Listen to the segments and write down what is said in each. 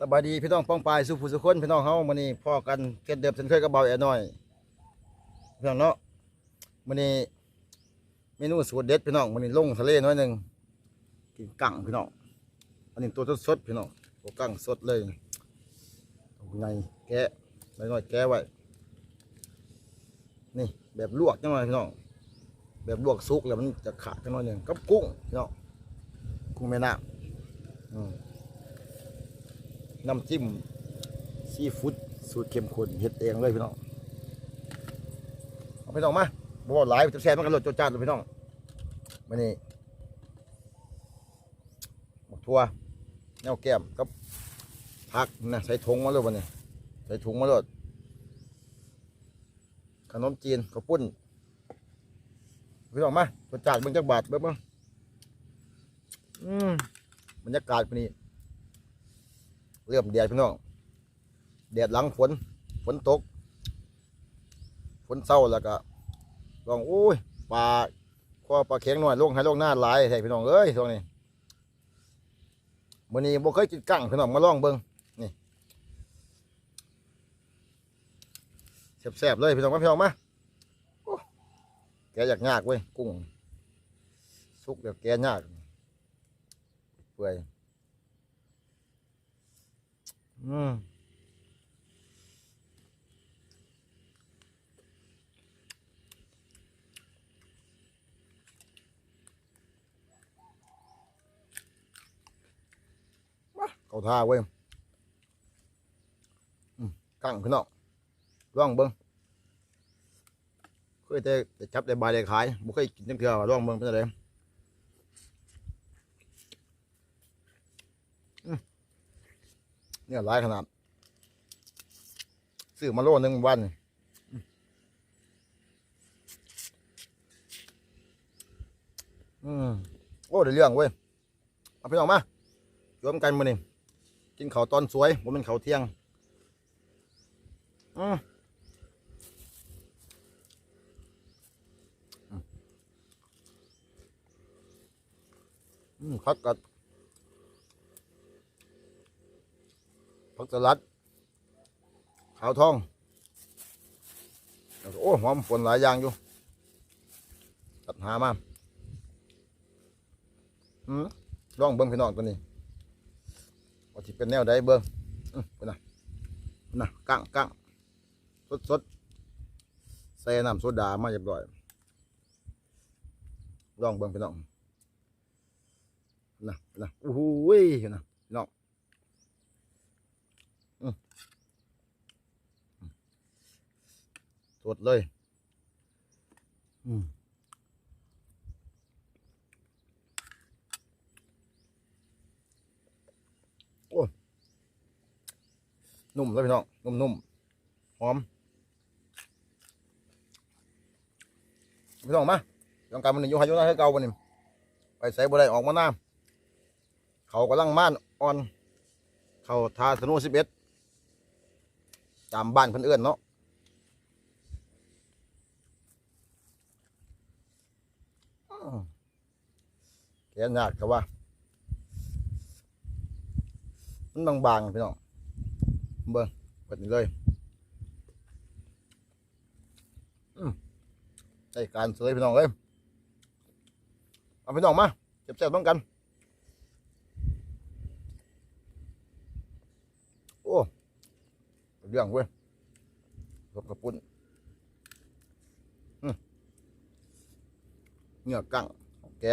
สบายดีพี่น้องป้องปลายสุผู้สุคนพี่น้องเฮามื้อนี้พ่อกันเกิดเดิมเช่นเคยกับเบาแอน้อยพี่น้องเนาะมื้อนี้เมนูสูตรเด็ดพี่น้องมื้อนี้ลงทะเลน้อยหนึงกินกั้งพี่น้องอันนี้ตัวสดๆพี่น้องตัวกั้งสดเลยตัวใหญ่แกะน้อยๆแกะไว้นี่แบบลวกจังหน่อยพี่น้องแบบลวกสุกแล้วมันจะขาดจังหน่อยหนึ่งกับกุ้งพี่น้องกุ้งแม่น้ำอืม น้ำจิ้มซีฟู้ดสูตรเข้มข้นเฮ็ดเองเลยพี่น้องเอาพี่น้องมาบอหลายจะแซ่บมันกันรสจดจ้านเลยพี่น้องมานี่หมกทั่วแนวแก้มกับผักนะใส่ถุงมาเลยวันนี้ใส่ถุงมาเลยขนมจีนข้าวปุ้นพี่น้องมาจดจ้านเบิ่งจักบาทเบิ่งบิ่งอืมบรรยากาศวันนี้ เริ่มแดดพี่น้องแดดหลังฝนฝนตกฝนเศร้าแล้วก็ลองโอ้ยปลาข้อปลาเข็งหน่อยลงให้ลงหน้าหลายแท้พี่น้องเอ้ยช่วงนี้มื้อนี้บ่เคยกินกั้งพี่น้องมาลองเบิ่งนี่แซ่บๆเลยพี่น้องมาพี่น้องมาแกะยากยากเว้ยกุ้งสุกเดี๋ยวแกยากเปื่อย อืมมาเขาท่าเว้ยอืมกั้งพี่น้องร่องเบิ้งเคยแต่แต่จับแต่บายได้ขายบ่เคยกินจังเทื่อว่าร่องเบิ้งเป็นอะไร เนี่ยหลายขนาดซื้อมาโลนึงวันนี่อืมโอ้ได้เรื่องเว้ยเอาพี่น้องมาชวนกันมานี่กินเขาตอนสวยผมเป็นเขาเที่ยงอืมอืมพักกับ ผักสลัด ขาวทอง โอ้หอมฝนหลายอย่างอยู่ตัดหามาอืมลองเบิ้งพี่น้องตัวนี้ว่าที่เป็นแนวใดเบิ้งอืมเป็นนะนะกั้งกั้งสดสดใส่น้ำโซดามาเรียบร้อยลองเบิ้งพี่น้องนะนะโอ้โหยนะพี่น้อง สดเลย อืมโอ้นุ่มเลยพี่น้อง นุ่มๆ หอม พี่น้องมาลองการมันอยู่ให้อยู่นะให้เก่าวันนี้ไปใส่บ่ได้ออกมาหน้าเขากำลังม่านอ่อน เขาทาสนุสิบเอ็ดตามบ้านเพิ่นเอื้อนเนาะ แกยากกับว่า มันบางๆพี่น้องเบิ่งเปิดนี่เลยอืมได้การเสยพี่น้องเลยเอาพี่น้องมาเจ็บๆต้องกัน โอ้เรื่องเว้ยรบกระปุ่นอืม เหงือกกั้งแก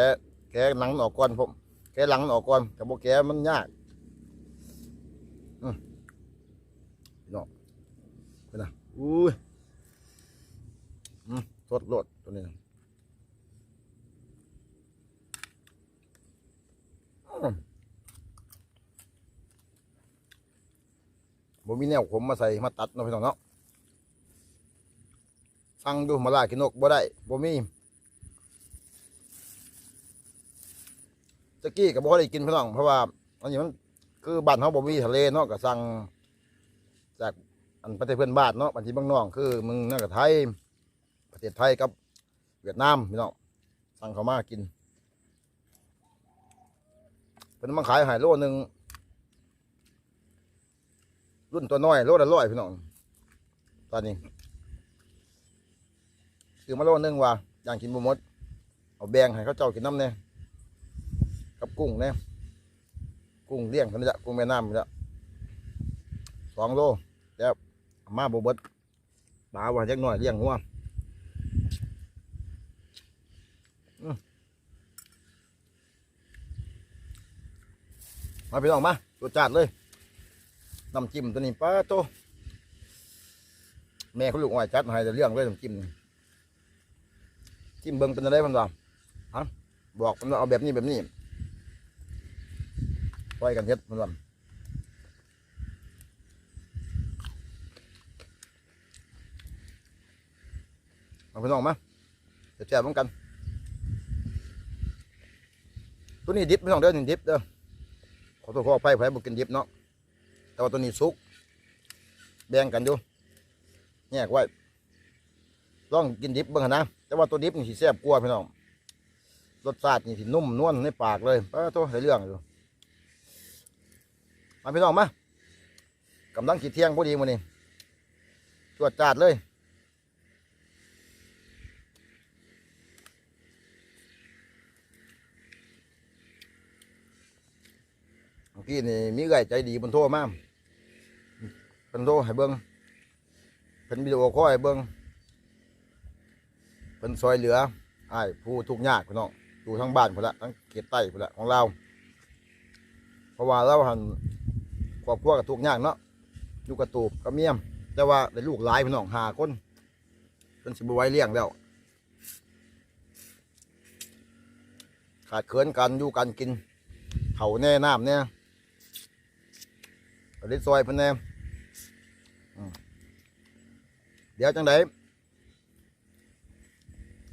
แกะหลังมันออกก่อนผมแกะหลังมันออกก่อนกับโบแกะมันยากอืมพี่น้องเป็นะอุ้ยอืมสดโลดตัวนี้นะอืมบ่มีแนวผมมาใส่มาตัดเนาะพี่น้องเนาะสั่งดูมาลากินนกบ่ได้บ่มี ตะกี้ก็บ่ได้กินพี่น้องเพราะว่าอันนี้มันคือบ้านเฮาบ่มีทะเลเนาะก็สั่งจากอันประเทศเพื่อนบ้านเนาะบัญชีบางน้องคือมึงนั่นก็ไทย ประเทศไทยกับเวียดนามพี่น้องสั่งเขามากินเป็นมาขายหายโลหนึ่งรุ่นตัวน้อยโลละร้อยพี่น้องตอนนี้ซื้อมาโลนึงว่าอย่างกินบ่หมดเอาแบงให้เขาเจ้ากินน้ำเนี่ย กับกุ้งเนี่ยกุ้งเลี้ยงเท่านี้ละกุ้งแม่น้ำนี่ละสองโลแล้วเอามาบ่เบิดปลาว่าจักหน่อยเลี้ยงงัวมาพี่น้องมาตัวจาดเลยน้ำจิ้มตัวนี้ป้าโตแม่เขาลูกอ้อยจัดมาให้แต่เรื่องเลยน้ำจิ้มจิ้มเบิ้งเป็นอะไรมันว่าฮะบอกมันว่าเอาแบบนี้แบบนี้ ปล่อยกันเฮ็ดมันว่าเอาพี่น้องมาจะแจกเหมือนกัน ตัวนี้ดิบพี่น้องเด้อนี่ดิบเด้อขอโทษขออภัยไผบ่กินดิบเนาะแต่ว่าตัวนี้สุก แบ่งกันอยู่แยกไว้ลองกินดิบเบิ่งนะแต่ว่าตัวดิบนี่สิแซ่บกว่าพี่น้องรสชาตินี่สินุ่มนวลในปากเลยเออตัวได้เรื่องอยู่ มาพี่น้องมากำลังขีดเที่ยงพอดีมื้อนี้ตรวจจาดเลยเมื่อกี้นี่มีไก่ใจดีบนโทรมาเป็นโทรให้เบิ้งเป็นวิดีโอคอลให้เบิ้งเป็นซอยเหลือไอ้ผู้ทุกข์ยากพี่น้องอยู่ทั้งบ้านพุ่นละทั้งเขตใต้พุ่นละของเรา เพราะว่าเราหัน ครอบครัวกับทุกข์ยากเนาะอยู่กับตูบกับเมียม แต่ว่าได้ลูกหลายพี่น้องหาคนเป็นสิบไว้เลี้ยงแล้ว ขาดเขินกันอยู่กันกินเขาแน่น้ำเนี่ยก็ได้ซอยพิ่นแหน่อืมเดี๋ยวจังได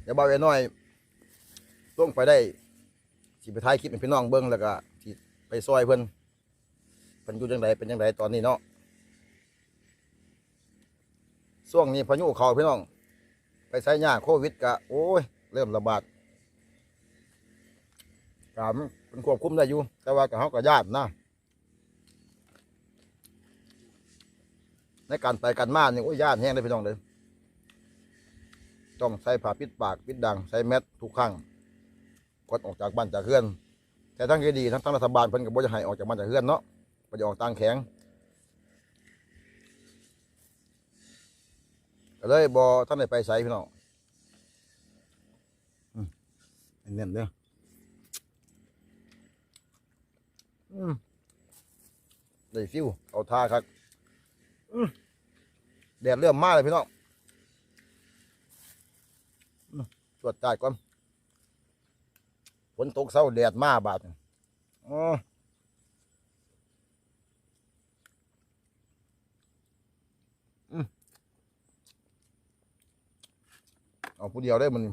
เดี๋ยวเบาไอ้น้อยลงไปได้สิไปถ่ายคลิปให้พี่น้องเบิ่งแล้วก็ไปซอยเพิ่น เพิ่นอยู่จังไดเป็นจังไดตอนนี้เนาะช่วงนี้พายุเขาพี่น้อง ไปใช้ยาโควิดกะโอ้ย เริ่มระบาดกามเป็นควบคุมได้อยู่ แต่ว่ากับเขาก็ญาตินะในการไปกันมาเนี่ยโอ้ยย่านแห้งเลยพี่น้องเลยต้องใส่ผ้าปิดปากปิดดังใส่แมสทุกครั้งก่อนออกจากบ้านจากเฮือน แต่ทั้งที่ดีทั้งทั้งรัฐบาลเพิ่นก็บ่จะให้ออกจากบ้านจากเฮือนเนาะ บ่จะออกต่างแข็งก็เลยบ่ท่านได้ไปใส่พี่น้องอืมเน้นเด้ออืมได้ฟิวเอาท่าครับแดดเริ่มมาเลยพี่น้องตรวจจ่ายก่อนฝนตกเศร้าแดดมาบาดอ๋อ เอาผู้เดียวได้มัน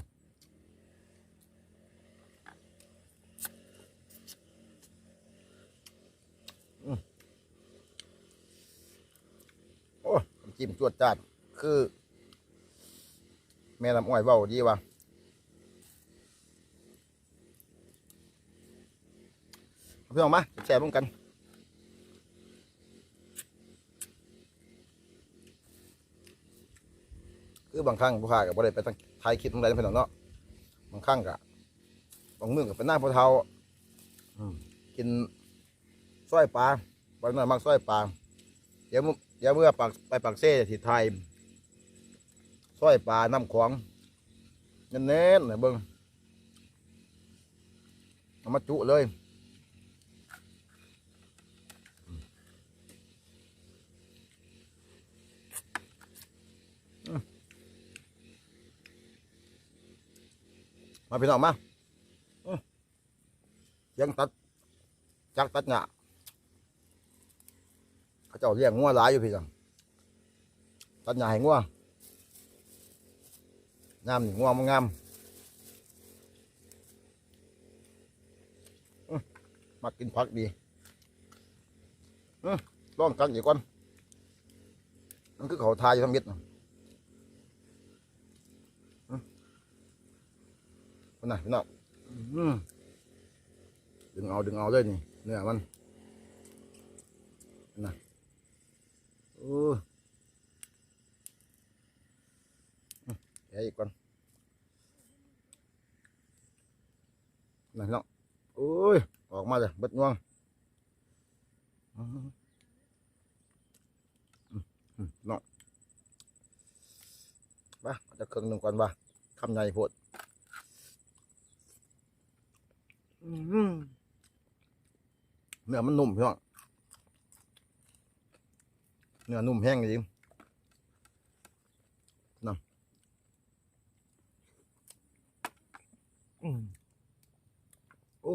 โอ้จิ้มจวดจาดคือ แม่ลำอ้อยเบาดีว่ะเอาพี่น้องมาแชร์ร่วมกันคือบางครั้งผู้ค้ากับบริไปตั้ง ไทยคิดตรงใดเป็นหนอเนาะบางครั้งกับางมื้อกับเป็นหน้าพอเทาอืกินสร้อยปลาบางหน่อยมักสร้อยปลาเดี๋ยวมื้อเดี๋ยวเมื่อปากไปปากเซ่ที่ไทยสร้อยปลาน้ำของเน้นๆเนี่ยเบิ้งเอามาจุเลย มาพี่น้องมายังตัดจักตัดหญ้าเขาเจ้าเลี้ยงงัวหลายอยู่พี่จังตัดหญ้าให้งัวงามนี่งัวมันงามมักกินผักดีอื้อลองกันอีกก่อนมันคือเขาทายอยู่ทั้งเม็ดนะอื้อค นน่ะพี่น้องอื้อดึงเอาดึงเอาเลยนี่เนื้อมันนะโอ้ยอืมแกะอีกก่อนนั่นพี่น้องโอ้ยออกมาเลยเบิดง่วงอืมอืมอืมเนาะมาเอาจะเครื่องหนึ่งก่อนว่าคำใหญ่โพด อืมเนื้อมันนุ่มพี่น้องเนื้อนุ่มแห้งจริงน้ำอืมโอ้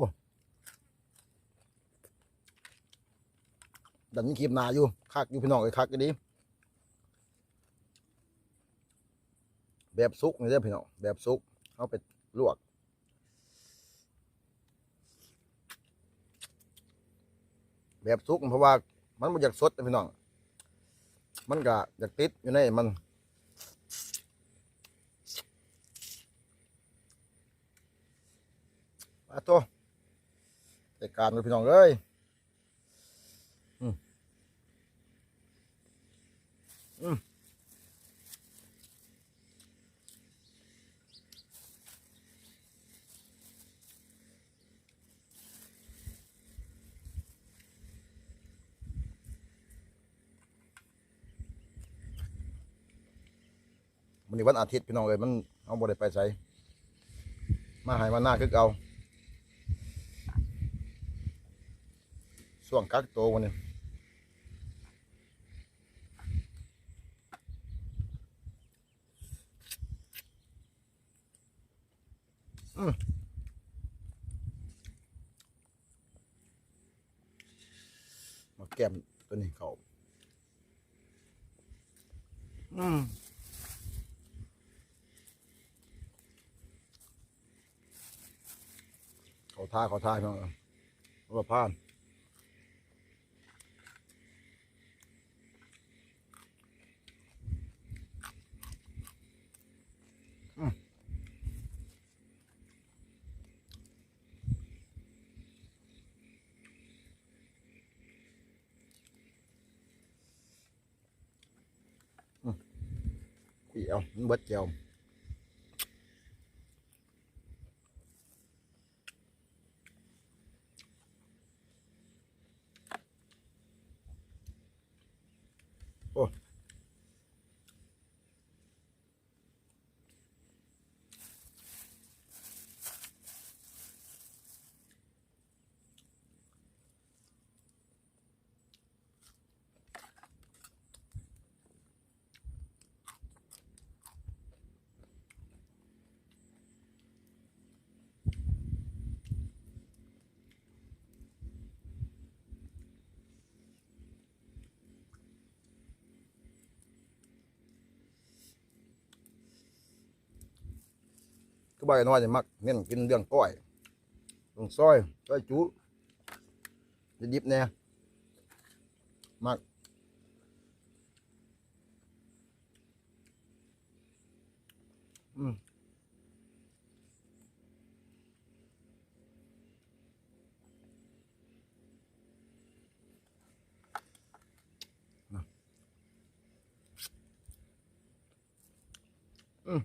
ดันนี้คลิปนาอยู่ คักอยู่พี่น้องไอ้ยคักก็ดีแบบซุกนี่เด้พี่น้องแบบซุกเอาไปลวก แบบซุกเพราะว่ามันบ่อยากสดนะพี่น้อง มันก็อยากติดอยู่ในมันมาตัวจัดการเลพี่น้องเลยอืมอืม มันนี้วันอาทิตย์พี่น้องเอ้ยมันเอาบ่ได้ไปใส่มาหายมาหน้าคือเอาช่วงกักตัววันนี้อืมมาแก้มตัวนี้เขาอืม ขาท่าขาท่าพี่น้องเอาว่าพานอืมอืมเจียวมันเบิดเจียว ก็บ่อยน้อยจะมักเน้นกินเรื่องก้อยลงซอยก้อยจุจะดิบเนี่ยมักอืมนะอืม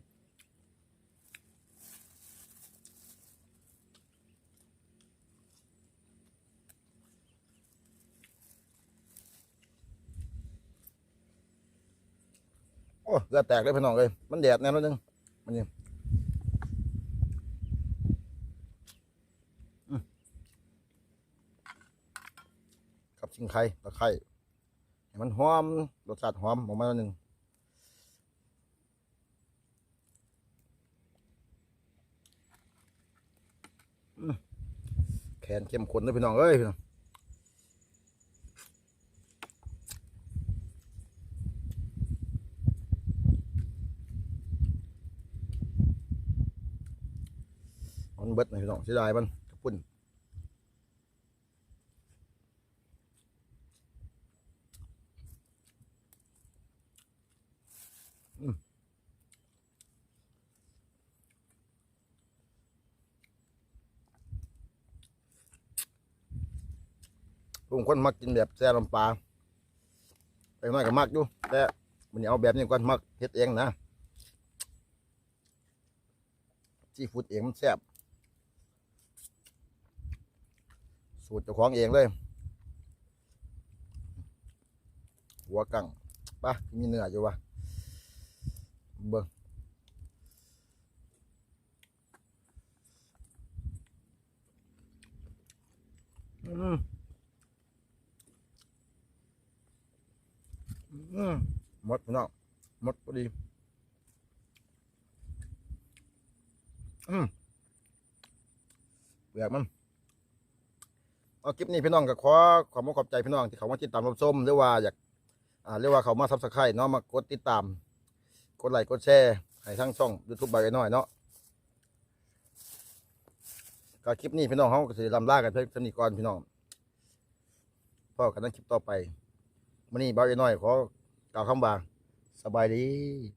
โอ้เกลือแตกเลยพี่น้องเลยมันแดดแน่นอนนึงมันนี่อืมกับชิงไข่ตะไคร้ให้มันหอมรสชาติหอมออกมาหนึ่งแขนเข้มข้นเลยพี่น้องเอ้ยพี่น้อง มันเบิดนะพี่น้องเสียดายมันกระปุ่นอืมลุงคนมักกินแบบแซ่ลำปลาไปน้อยก็มักอยู่แต่มันเอาแบบนี้ก่อนมักเฮ็ดเองนะซีฟู้ดเองมันแซ่บ สูตรเจ้าของเองเลย หัวกังปะมีเนื้ออยู่วะเบิ่งอืมอืมหมดพี่น้องหมดพอดีอืมเปลือกมัน เอาคลิปนี้พี่น้องก็ขอขอบคุณขอบใจพี่น้องที่เขามาติดตามรับชมหรือว่าอยากอ่าเรียกว่าเขามาซับสไครต์เนาะมากดติดตาม กดไลค์กดแชร์ให้ทั้งช่องยูทูบใบน้อยเนาะก็คลิปนี้พี่น้องเขาก็จะลำลากันเพื่อสนิทก่อนพี่น้องพ่อกันนั้นคลิปต่อไปมื่อนี้เบาน้อยขอกล่าวคำว่าสบายดี